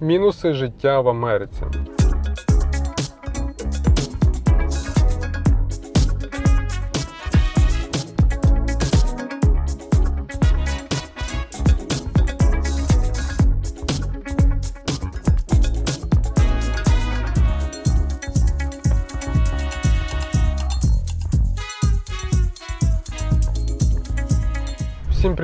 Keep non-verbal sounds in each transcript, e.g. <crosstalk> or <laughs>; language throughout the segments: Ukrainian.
Мінуси життя в Америці.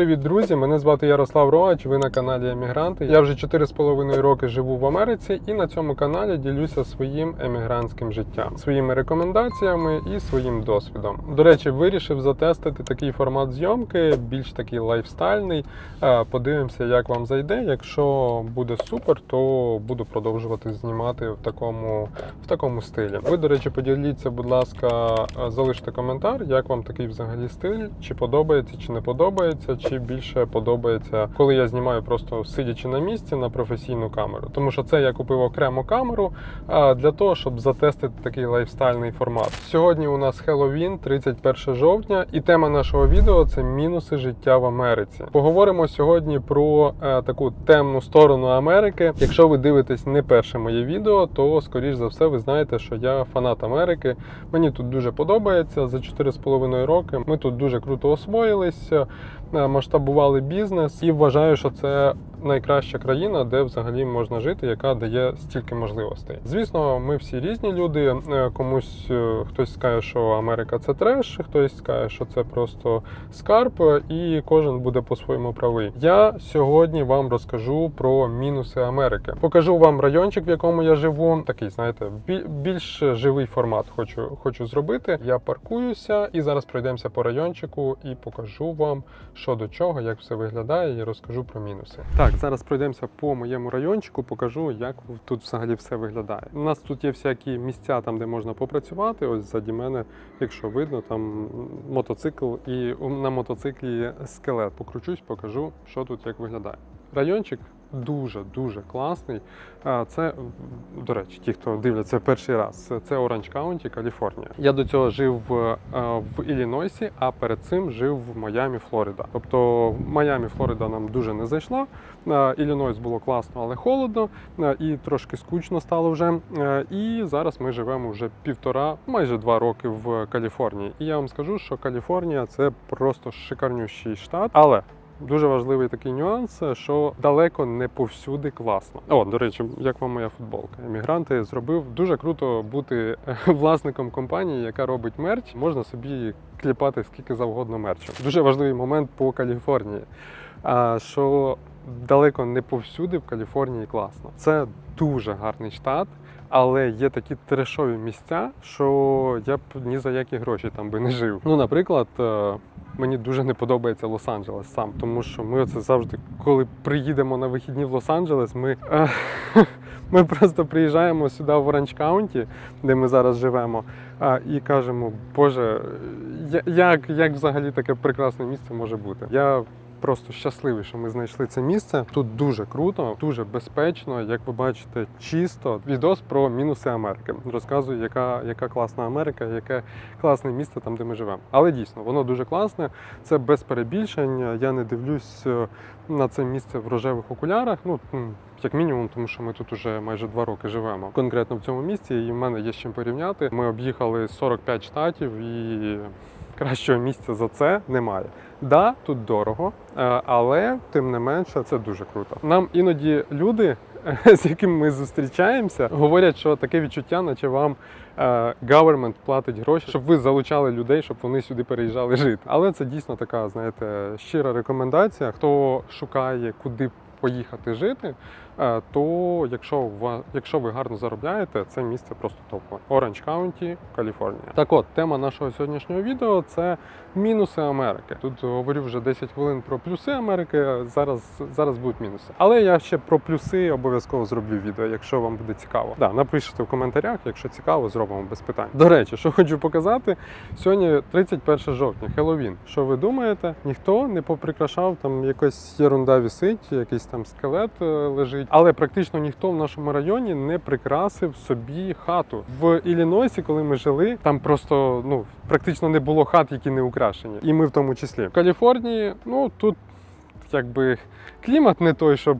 Привіт, друзі! Мене звати Ярослав Рогач. Ви на каналі Емігранти. Я вже 4,5 роки живу в Америці і на цьому каналі ділюся своїм емігрантським життям, своїми рекомендаціями і своїм досвідом. До речі, вирішив затестити такий формат зйомки, більш такий лайфстайльний. Е, Подивимося, як вам зайде. Якщо буде супер, то буду продовжувати знімати в такому, в такому стилі. Ви, до речі, поділіться, будь ласка, е, залиште коментар, як вам такий взагалі стиль, чи подобається, чи не подобається, чи більше подобається, коли я знімаю просто сидячи на місці на професійну камеру. Тому що це я купив окрему камеру а, для того, щоб затестити такий лайфстайльний формат. Сьогодні у нас Хеллоуін, 31 жовтня, і тема нашого відео це мінуси життя в Америці. Поговоримо сьогодні про е, таку темну сторону Америки. Якщо ви дивитесь не перше моє відео, то скоріш за все ви знаєте, що я фанат Америки. Мені тут дуже подобається. За 4,5 роки ми тут дуже круто освоїлися, масштабували бізнес і вважаю, що це найкраща країна, де взагалі можна жити, яка дає стільки можливостей. Звісно, ми всі різні люди. Е, Комусь е, хтось скаже, що Америка це треш, хтось скаже, що це просто скарб, і кожен буде по-своєму правий. Я сьогодні вам розкажу про мінуси Америки. Покажу вам райончик, в якому я живу. Такий, знаєте, бі- більш живий формат хочу, хочу зробити. Я паркуюся і зараз пройдемося по райончику і покажу вам, що до чого, як все виглядає, і розкажу про мінуси. Так, зараз пройдемося по моєму райончику, покажу, як тут взагалі все виглядає. У нас тут є всякі місця, там де можна попрацювати. Ось ззаді мене, якщо видно, там мотоцикл, і на мотоциклі скелет. Покручусь, покажу, що тут як виглядає. Райончик дуже дуже класний. Це, до речі, ті, хто дивляться перший раз, це- Оранж Каунті, Каліфорнія. Я до цього жив е, в Іллінойсі, а перед цим жив в Майамі, Флорида. Тобто Майамі, Флорида нам дуже не зайшла. Е, Іллінойс було класно, але холодно е, і трошки скучно стало вже. І зараз ми живемо вже півтора, майже два роки в Каліфорнії. І я вам скажу, що Каліфорнія це просто шикарнющий штат, але Дуже важливий такий нюанс, що далеко не повсюди класно. О, до речі, як вам моя футболка? Емігранти зробив дуже круто бути е, <laughs> власником компанії, яка робить мерч. Можна собі кліпати скільки завгодно мерчу. Дуже важливий момент по Каліфорнії. А, що далеко не повсюди в Каліфорнії класно. Це дуже гарний штат. Але є такі трешові місця, що я б ні за які гроші там би не жив. Ну, наприклад, е, мені дуже не подобається Лос-Анджелес сам, тому що ми оце завжди, коли приїдемо на вихідні в Лос-Анджелес, ми, е, <laughs> ми просто приїжджаємо сюди в Оранж Каунті, де ми зараз живемо, і кажемо, Боже, як, як взагалі таке прекрасне місце може бути? Я Просто щасливий, що ми знайшли це місце. Тут дуже круто, дуже безпечно. Як ви бачите, чисто. Відос про мінуси Америки. Розказую, яка, яка класна Америка, яке класне місце там, де ми живемо. Але дійсно, воно дуже класне. Це без перебільшень. Я не дивлюсь е, на це місце в рожевих окулярах. Ну як мінімум, тому що ми тут уже майже два роки живемо. Конкретно в цьому місці, і в мене є з чим порівняти. Ми об'їхали 45 штатів і. Кращого місця за це немає. Да, тут дорого, е, але тим не менше це дуже круто. Нам іноді люди, <laughs> з якими ми зустрічаємося, говорять, що таке відчуття, наче вам е, government платить гроші, щоб ви залучали людей, щоб вони сюди переїжджали жити. Але це дійсно така, знаєте, щира рекомендація. Хто шукає, куди поїхати жити, е, то якщо якщо ви гарно заробляєте, це місце просто топове. Оранж Каунті, Каліфорнія. Так от, тема нашого сьогоднішнього відео це мінуси Америки. Тут говорю вже 10 хвилин про плюси Америки. Зараз, зараз будуть мінуси. Але я ще про плюси обов'язково зроблю відео, якщо вам буде цікаво. Да, напишіть в коментарях, якщо цікаво, зробимо без питань. До речі, що хочу показати, сьогодні 31 жовтня, Хеллоуін. Що ви думаєте? Ніхто не поприкрашав там якась єрунда висить, якийсь там скелет е, лежить. Але практично ніхто в нашому районі не прикрасив собі хату. В Іллінойсі, коли ми жили, там просто ну практично не було хат, які не украшені. І ми в тому числі. В Каліфорнії, ну тут якби клімат не той, щоб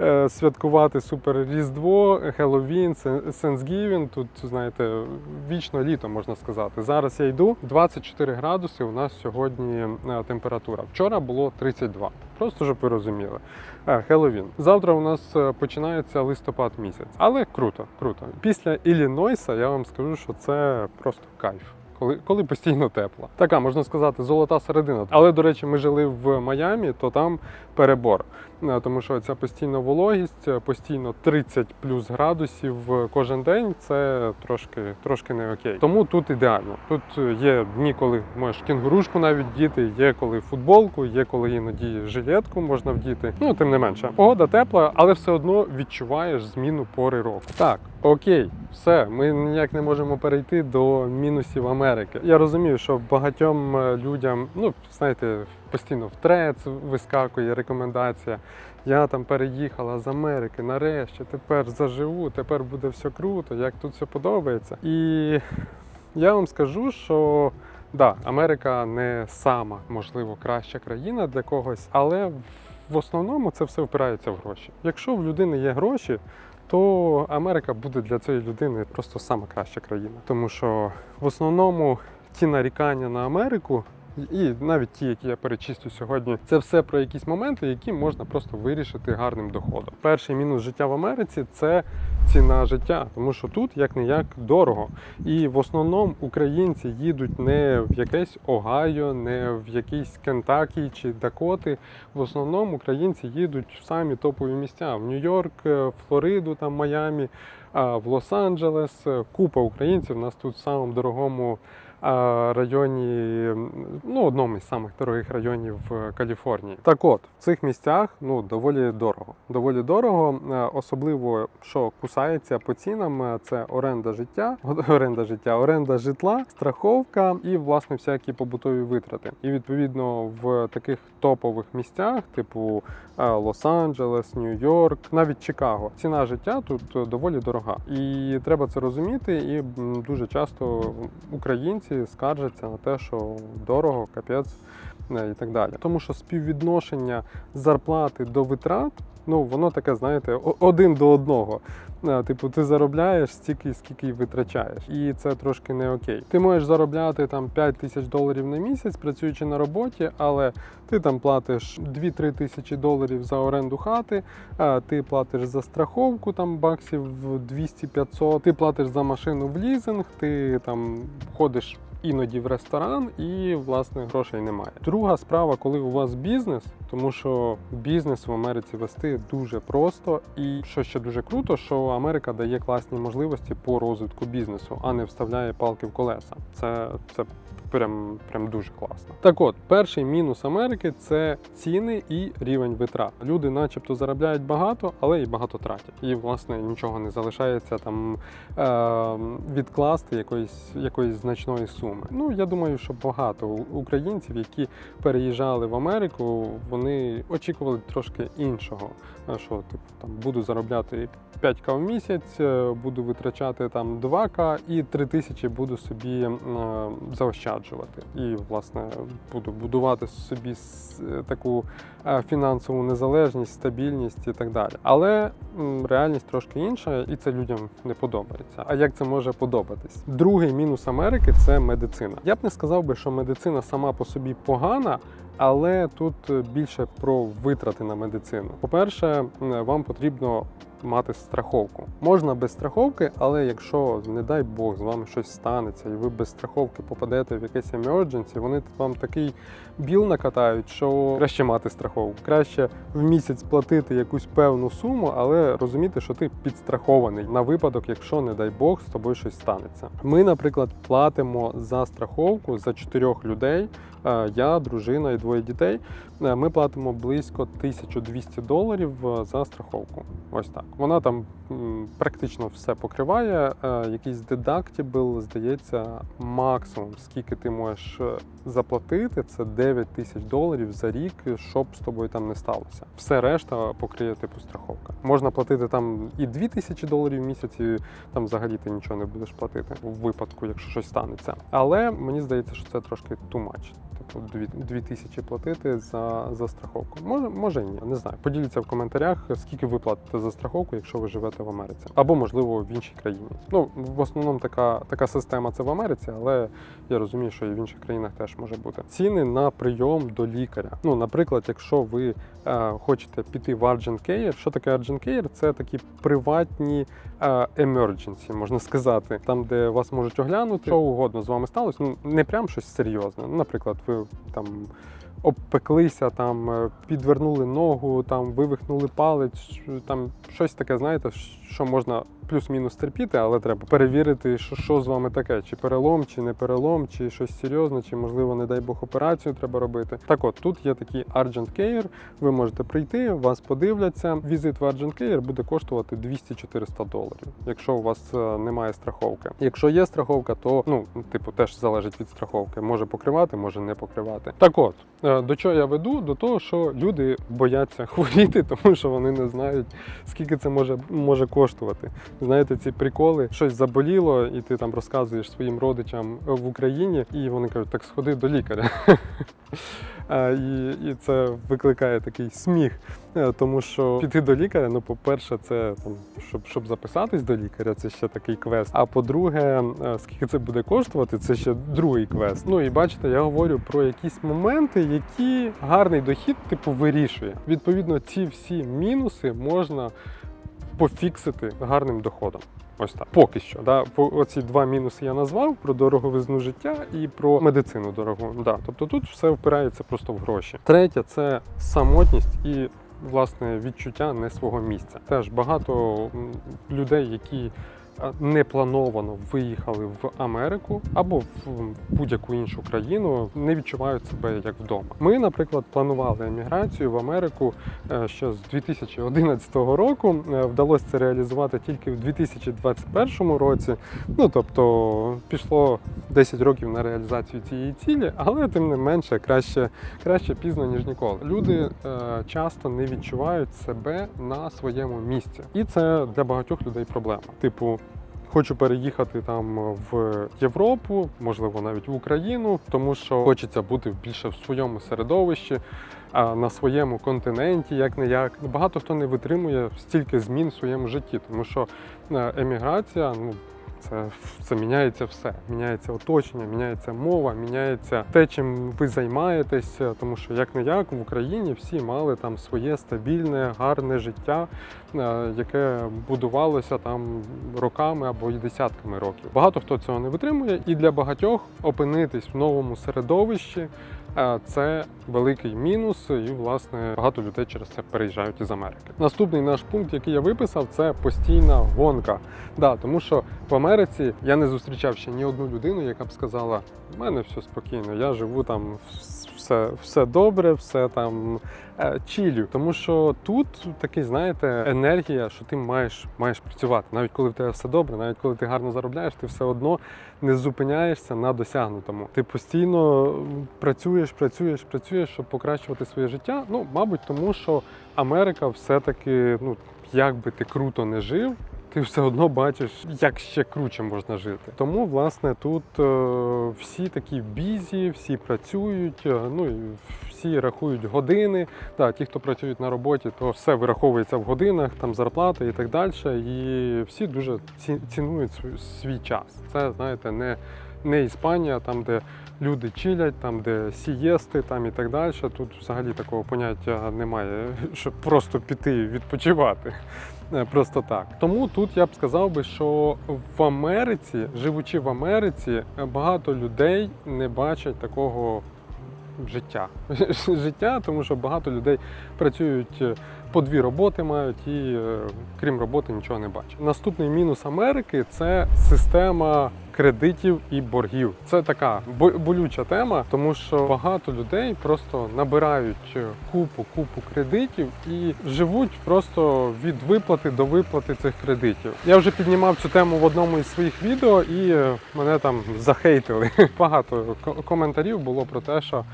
е, святкувати супер Різдво, Хеллоуін, Сенсгівін. Тут, знаєте, вічно літо можна сказати. Зараз я йду 24 градуси. У нас сьогодні е, температура. Вчора було 32. Просто щоб ви розуміли. Е, Хеллоуін. Завтра у нас е, починається листопад місяць. Але круто, круто. Після Іллінойса я вам скажу, що це просто кайф. Коли, коли постійно тепло. Така, можна сказати, золота середина. Але, до речі, ми жили в Майамі, то там перебор. Е, Тому що ця постійна вологість, е, постійно 30 плюс градусів е, кожен день це трошки, трошки не окей. Тому тут ідеально. Тут є дні, коли можеш кінгурушку навіть вдіти, є коли футболку, є коли іноді жилетку можна вдіти. Ну, тим не менше. Погода тепла, але все одно відчуваєш зміну пори року. Так, окей, все, ми ніяк не можемо перейти до мінусів Америки. Я розумію, що багатьом людям, ну знаєте, постійно в трец вискакує рекомендація. Я там переїхала з Америки, нарешті, тепер заживу, тепер буде все круто, як тут все подобається. І я вам скажу, що да, Америка не сама, можливо, краща країна для когось, але в основному це все впирається в гроші. Якщо в людини є гроші, то Америка буде для цієї людини просто сама краща країна. Тому що в основному ті нарікання на Америку. І навіть ті, які я перечислю сьогодні, це все про якісь моменти, які можна просто вирішити гарним доходом. Перший мінус життя в Америці це ціна життя, тому що тут як не як дорого. І в основному українці їдуть не в якесь Огайо, не в якийсь Кентакі чи Дакоти. В основному українці їдуть в самі топові місця: в Нью-Йорк, е, Флориду, там Майамі, в Лос-Анджелес. Купа українців. Нас тут в самому дорогому районі, ну, одному із самих дорогих районів Каліфорнії. Так от, в цих місцях ну, доволі дорого. Доволі дорого, е, особливо що кусається по цінам, е, це оренда життя, <laughs> оренда життя, оренда житла, страховка і власне всякі побутові витрати. І відповідно в таких топових місцях, типу е, Лос-Анджелес, Нью-Йорк, навіть Чикаго, ціна життя тут доволі дорога. І треба це розуміти. І дуже часто українці скаржаться на те, що дорого, капець е, і так далі. Тому що співвідношення зарплати до витрат, ну воно таке, знаєте, один до одного. Е, Типу, ти заробляєш стільки, скільки витрачаєш, і це трошки не окей. Ти можеш заробляти там 5 тисяч доларів на місяць, працюючи на роботі, але ти там платиш 2-3 тисячі доларів за оренду хати, а ти платиш за страховку там баксів 200-500, ти платиш за машину в лізинг, ти там ходиш. Іноді в ресторан і власне грошей немає. Друга справа, коли у вас бізнес, тому що бізнес в Америці вести дуже просто, і що ще дуже круто, що Америка дає класні можливості по розвитку бізнесу, а не вставляє палки в колеса. Це, це прям, прям дуже класно. Так от, перший мінус Америки це ціни і рівень витрат. Люди, начебто, заробляють багато, але і багато тратять. І власне нічого не залишається там е, відкласти якоїсь якоїсь значної суми. Ну я думаю, що багато українців, які переїжджали в Америку, вони очікували трошки іншого. Е, Що типу там буду заробляти 5к в місяць, е, буду витрачати там 2к і 3 тисячі буду собі е, заощаджувати. І власне буду будувати собі е, таку е, фінансову незалежність, стабільність і так далі. Але реальність трошки інша, і це людям не подобається. А як це може подобатись? Другий мінус Америки це медицина. Я б не сказав би, що медицина сама по собі погана. Але тут е, більше про витрати на медицину. По-перше, вам потрібно мати страховку. Можна без страховки, але якщо, не дай Бог, з вами щось станеться, і ви без страховки попадете в якесь emergency, вони вам такий біл накатають, що краще мати страховку. Краще в місяць платити якусь певну суму, але розуміти, що ти підстрахований на випадок, якщо, не дай Бог, з тобою щось станеться. Ми, наприклад, платимо за страховку за чотирьох людей. Е, Я, дружина і двоє дітей. Е, Ми платимо близько 1200 доларів е, за страховку. Ось так. Вона там практично все покриває. Якийсь дедактібл, здається, максимум, скільки ти можеш заплатити, це 9 тисяч доларів за рік, щоб з тобою там не сталося. Все решта покриє типу страховка. Можна платити там і 2 тисячі доларів в місяць, і там взагалі ти нічого не будеш платити у випадку, якщо щось станеться. Але мені здається, що це трошки much. Типу, дві, дві тисячі платити за, за страховку. Може, може ні, не знаю. Поділіться в коментарях, скільки ви платите за страховку, якщо ви живете в Америці, або можливо в іншій країні. Ну в основному така, така система це в Америці, але я розумію, що і в інших країнах теж може бути. Ціни на прийом до лікаря. Ну, наприклад, якщо ви е, хочете піти в Urgent Care, що таке Urgent Care? Це такі приватні е, emergency, можна сказати, там, де вас можуть оглянути, що угодно з вами сталося. Ну не прям щось серйозне. Ну, наприклад, ви там. Обпеклися, там е, підвернули ногу, там вивихнули палець, там щось таке, знаєте, що можна плюс-мінус терпіти, але треба перевірити, що, що з вами таке, чи перелом, чи не перелом, чи щось серйозне, чи можливо, не дай Бог, операцію треба робити. Так от тут є такий Urgent Care, ви можете прийти, вас подивляться. Візит в Urgent Care буде коштувати 200-400 доларів, якщо у вас е, немає страховки. Якщо є страховка, то ну типу теж залежить від страховки. Може покривати, може не покривати. Так от е, до чого я веду? До того, що люди бояться <laughs> хворіти, тому що вони не знають, скільки це може, може. Знаєте, ці приколи, щось заболіло, і ти там розказуєш своїм родичам в Україні, і вони кажуть, так сходи до лікаря. <laughs> І, і це викликає такий сміх, Е, тому що піти до лікаря, ну, по-перше, це там, щоб, щоб записатись до лікаря, це ще такий квест. А по-друге, е, скільки це буде коштувати, це ще другий квест. Ну і бачите, я говорю про якісь моменти, які гарний дохід, типу, вирішує. Відповідно, ці всі мінуси можна пофіксити гарним доходом. Ось так. Поки що. Да? Оці два мінуси я назвав про дороговизну життя і про медицину дорогу. Да. Тобто тут все впирається просто в гроші. Третє це самотність і. Власне відчуття не свого місця. Теж багато людей, які неплановано виїхали в Америку або в будь-яку іншу країну, не відчувають себе як вдома. Ми, наприклад, планували еміграцію в Америку е, ще з 2011 року. Е, Вдалося це реалізувати тільки в 2021 році. Ну тобто пішло 10 років на реалізацію цієї цілі, але тим не менше краще, краще пізно ніж ніколи. Люди е, часто не відчувають себе на своєму місці, і це для багатьох людей проблема. Типу. Хочу переїхати там в Європу, можливо, навіть в Україну, тому що хочеться бути більше в своєму середовищі, на своєму континенті, як не як. Багато хто не витримує стільки змін в своєму житті, тому що е, еміграція, ну. Це, це міняється все. Міняється оточення, міняється мова, міняється те, чим ви займаєтесь. Тому що як не як в Україні всі мали там своє стабільне, гарне життя, е, яке будувалося там роками або й десятками років. Багато хто цього не витримує, і для багатьох опинитись в новому середовищі. Це великий мінус, і власне багато людей через це переїжджають із Америки. Наступний наш пункт, який я виписав, це постійна гонка. Да, тому що в Америці я не зустрічав ще ні одну людину, яка б сказала: у мене все спокійно, я живу там все, все добре, все там чилю. Тому що тут такий, знаєте, енергія, що ти маєш, маєш працювати. Навіть коли в тебе все добре, навіть коли ти гарно заробляєш, ти все одно не зупиняєшся на досягнутому. Ти постійно працюєш, працюєш, працюєш, щоб покращувати своє життя. Ну, мабуть, тому що Америка все-таки, ну як би ти круто не жив. Ти все одно бачиш, як ще круче можна жити. Тому, власне, тут е, всі такі бізі, всі працюють, е, ну і всі рахують години. Да, ті, хто працюють на роботі, то все вираховується в годинах, там зарплата і так далі. І всі дуже цінують свій час. Це, знаєте, не, не Іспанія, там, де люди чилять, там, де сієсти, там і так далі. Тут взагалі такого поняття немає, <laughs> щоб просто піти відпочивати. Е, Просто так. Тому тут я б сказав би, що в Америці, живучи в Америці, е, багато людей не бачать такого життя. <laughs> Життя, тому що багато людей працюють по дві роботи мають і е, крім роботи нічого не бачать. Наступний мінус Америки це система. Кредитів і боргів це така бо- болюча тема, тому що багато людей просто набирають купу купу кредитів і живуть просто від виплати до виплати цих кредитів. Я вже піднімав цю тему в одному із своїх відео, і е, мене там захейтили. <laughs> Багато коментарів було про те, що.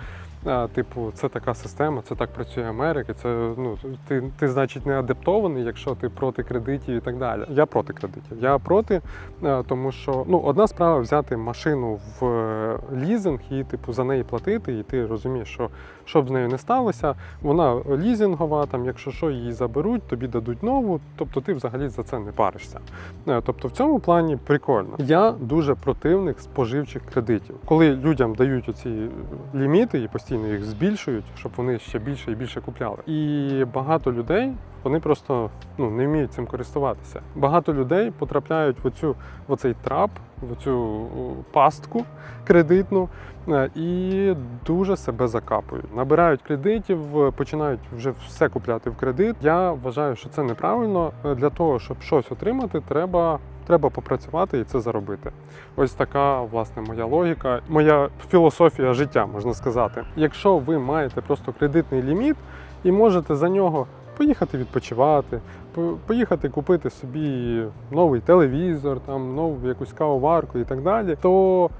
Типу, це така система, це так працює Америка. Це ну ти, ти значить не адаптований, якщо ти проти кредитів і так далі. Я проти кредитів. Я проти, е, тому що ну одна справа взяти машину в е, лізинг і типу за неї платити, і ти розумієш, що що б з нею не сталося, вона лізингова, там, якщо що, її заберуть, тобі дадуть нову, тобто ти взагалі за це не паришся. Е, Тобто в цьому плані прикольно. Я дуже противник споживчих кредитів. Коли людям дають оці ліміти і постійно їх збільшують, щоб вони ще більше і більше купляли. І багато людей. Вони просто ну, не вміють цим користуватися. Багато людей потрапляють в оцю в оцей трап, в оцю о, пастку кредитну е, і дуже себе закапують. Набирають кредитів, починають вже все купляти в кредит. Я вважаю, що це неправильно. Е, Для того, щоб щось отримати, треба. Треба попрацювати і це заробити. Ось така власне моя логіка, моя філософія життя, можна сказати. Якщо ви маєте просто кредитний ліміт і можете за нього поїхати відпочивати, по- поїхати купити собі новий телевізор, там нову якусь кавоварку і так далі, то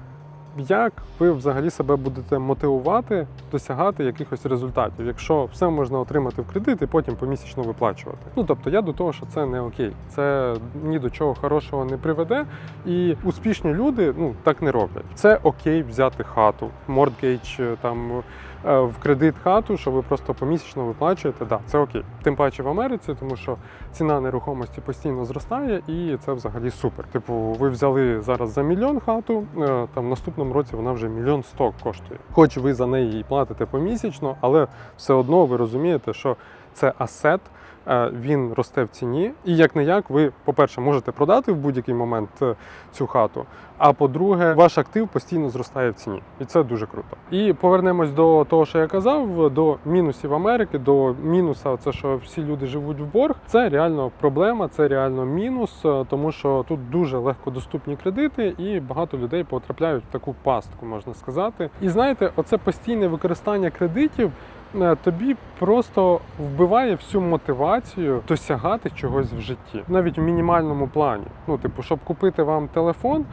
як ви взагалі себе будете мотивувати досягати якихось результатів, якщо все можна отримати в кредит і потім помісячно виплачувати? Ну тобто я до того, що це не окей, це ні до чого хорошого не приведе, і успішні люди ну так не роблять. Це окей взяти хату, мордгейдж там в кредит хату, що ви просто помісячно виплачуєте. Да, це окей. Тим паче в Америці, тому що ціна нерухомості постійно зростає, і це взагалі супер. Типу, ви взяли зараз за мільйон хату, е, там в наступному році вона вже мільйон сто коштує. Хоч ви за неї платите помісячно, але все одно ви розумієте, що це асет. Е, Він росте в ціні, і як не як, ви, по-перше, можете продати в будь-який момент е, цю хату. А по-друге, ваш актив постійно зростає в ціні, і це дуже круто. І повернемось до того, що я казав, до мінусів Америки, до мінуса, це що всі люди живуть в борг. Це реально проблема, це реально мінус, е, тому що тут дуже легкодоступні кредити, і багато людей потрапляють в таку пастку, можна сказати. І знаєте, оце постійне використання кредитів. Е, Тобі просто вбиває всю мотивацію досягати чогось в житті, навіть в мінімальному плані. Ну, типу, щоб купити вам телефон,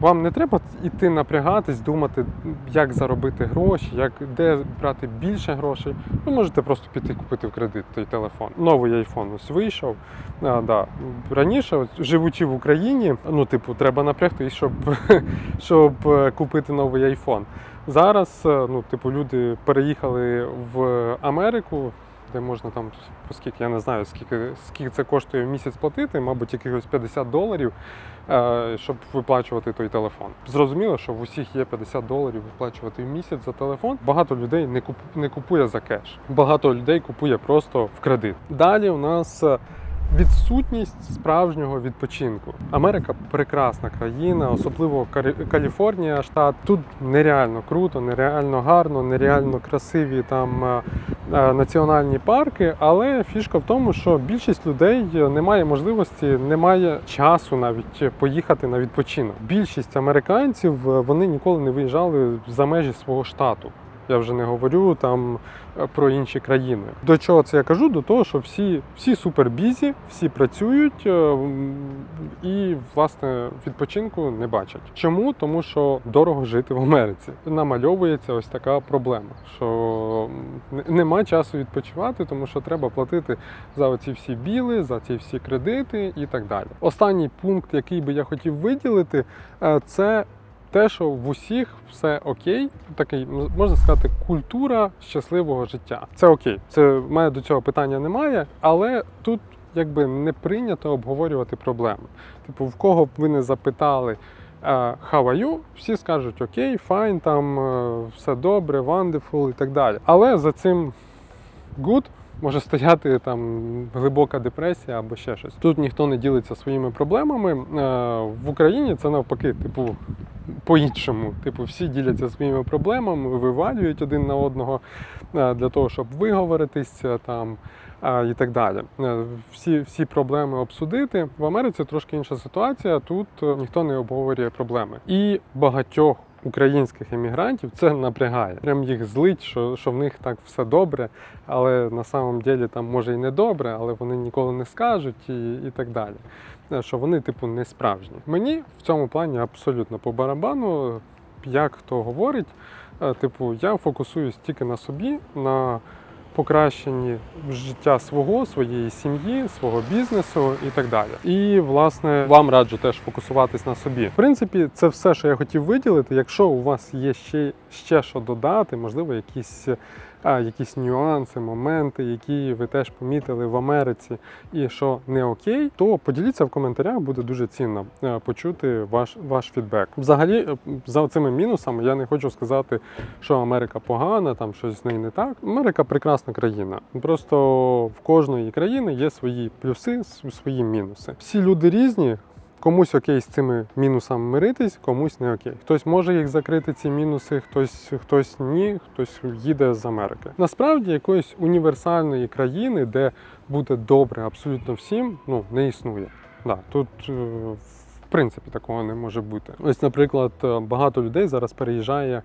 вам не треба йти напрягатись, думати, як заробити гроші, як де брати більше грошей. Ви можете просто піти купити в кредит той телефон. Новий айфон ось вийшов. А, да. Раніше, от, живучи в Україні, ну, типу, треба напрягтись, щоб, <laughs> щоб е, купити новий айфон. Зараз, е, ну, типу, люди переїхали в Америку. Де можна там, оскільки я не знаю, скільки, скільки це коштує в місяць платити, мабуть, якихось 50 доларів, е, щоб виплачувати той телефон. Зрозуміло, що в усіх є 50 доларів виплачувати в місяць за телефон. Багато людей не куп, не купує за кеш. Багато людей купує просто в кредит. Далі у нас е, відсутність справжнього відпочинку. Америка прекрасна країна, особливо Каліфорнія, штат. Тут нереально круто, нереально гарно, нереально красиві там е, е, національні парки. Але фішка в тому, що більшість людей не має можливості, не має часу навіть поїхати на відпочинок. Більшість американців е, вони ніколи не виїжджали за межі свого штату. Я вже не говорю там е, про інші країни. До чого це я кажу? До того, що всі, всі супербізі, всі працюють е, і власне відпочинку не бачать. Чому? Тому що дорого жити в Америці. Намальовується ось така проблема, що нема часу відпочивати, тому що треба платити за оці всі біли, за ці всі кредити і так далі. Останній пункт, який би я хотів виділити, е, це те, що в усіх все окей, такий можна сказати, культура щасливого життя. Це окей. Це в до цього питання немає, але тут якби не прийнято обговорювати проблеми. Типу, в кого б ви не запитали. How are you? Всі скажуть окей, файн, там е, все добре, wonderful і так далі. Але за цим good може стояти там глибока депресія або ще щось. Тут ніхто не ділиться своїми проблемами. Е, В Україні це навпаки, типу, по-іншому. Типу, всі діляться своїми проблемами, вивалюють один на одного е, для того, щоб виговоритись, е, там і так далі. Всі, всі проблеми обсудити. В Америці трошки інша ситуація. Тут ніхто не обговорює проблеми. І багатьох українських емігрантів це напрягає. Прям їх злить, що, що в них так все добре, але на самом ділі там може і не добре, але вони ніколи не скажуть і, і так далі. Е, Що вони, типу, не справжні. Мені в цьому плані абсолютно по барабану, як хто говорить. Е, Типу, я фокусуюсь тільки на собі, на покращенні життя свого, своєї сім'ї, свого бізнесу і так далі. І власне вам раджу теж фокусуватись на собі. В принципі, це все, що я хотів виділити. Якщо у вас є ще, ще що додати, можливо, якісь. А, якісь нюанси, моменти, які ви теж помітили в Америці, і що не окей, то поділіться в коментарях, буде дуже цінно е, почути ваш, ваш фідбек. Взагалі, е, за цими мінусами я не хочу сказати, що Америка погана, там щось з нею не так. Америка прекрасна країна. Просто в кожної країни є свої плюси, свої мінуси. Всі люди різні. Комусь окей з цими мінусами миритись, комусь не окей. Хтось може їх закрити, ці мінуси, хтось, хтось ні, хтось їде з Америки. Насправді якоїсь універсальної країни, де буде добре абсолютно всім, ну не існує. Да, тут е, в принципі такого не може бути. Ось, наприклад, е, багато людей зараз переїжджає е,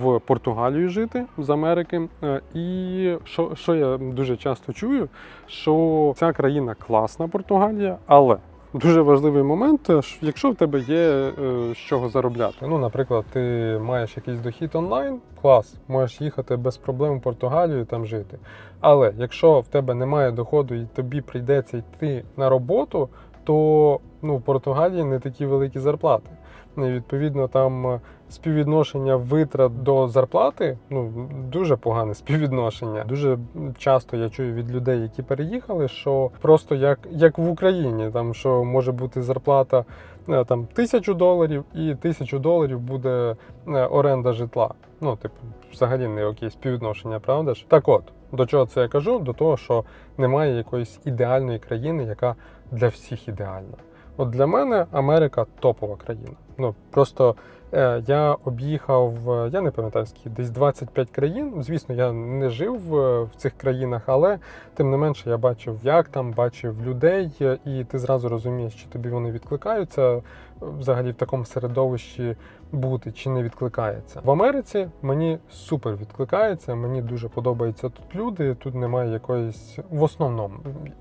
в Португалію жити з Америки. І що, що я дуже часто чую, що ця країна класна, Португалія, але дуже важливий момент, е, якщо в тебе є е, з чого заробляти. Ну, наприклад, ти маєш якийсь дохід онлайн, клас, можеш їхати без проблем в Португалію і там жити. Але якщо в тебе немає доходу і тобі прийдеться йти на роботу, то ну, в Португалії не такі великі зарплати. Відповідно там е, співвідношення витрат до зарплати ну дуже погане <laughs> співвідношення. Дуже часто я чую від людей, які переїхали, що просто як, як в Україні, там що може бути зарплата е, там тисячу доларів, і тисячу доларів буде е, оренда житла. Ну, типу, взагалі не окей співвідношення, правда ж? Так от, до чого це я кажу? До того, що немає якоїсь ідеальної країни, яка для всіх ідеальна. От для мене Америка топова країна. Ну просто е, я об'їхав, е, я не пам'ятаю скільки, десь 25 країн. Звісно, я не жив в, в цих країнах, але тим не менше я бачив, як там, бачив людей, е, і ти зразу розумієш, чи тобі вони відкликаються е, взагалі в такому середовищі бути, чи не відкликається. В Америці мені супер відкликається. Мені дуже подобаються тут люди. Тут немає якоїсь в основному.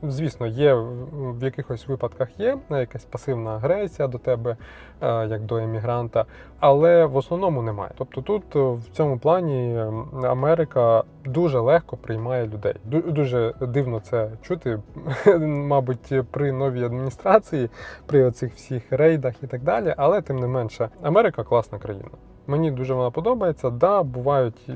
Звісно, є в якихось випадках є е, якась пасивна агресія до тебе, е, як до емігранта, але в основному немає. Тобто тут е, в цьому плані Америка дуже легко приймає людей. Дуже дивно це чути, <laughs> мабуть, при новій адміністрації, при оцих всіх рейдах і так далі. Але тим не менше, Америка класна країна. Мені дуже вона подобається. Да, бувають,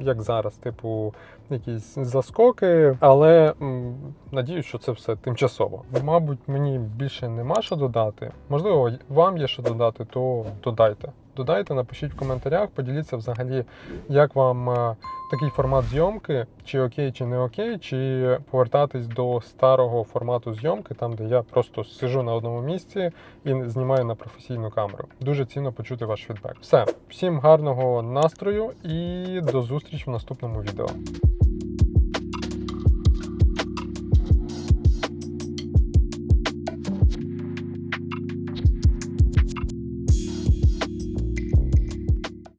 як зараз, типу, якісь заскоки, але м, надіюсь, що це все тимчасово. Мабуть, мені більше нема що додати. Можливо, вам є що додати, то додайте. Додайте, напишіть в коментарях, поділіться взагалі, як вам е, такий формат зйомки, чи окей, чи не окей, чи повертатись до старого формату зйомки, там де я просто сижу на одному місці і знімаю на професійну камеру. Дуже цінно почути ваш фідбек. Все, всім гарного настрою і до зустрічі в наступному відео.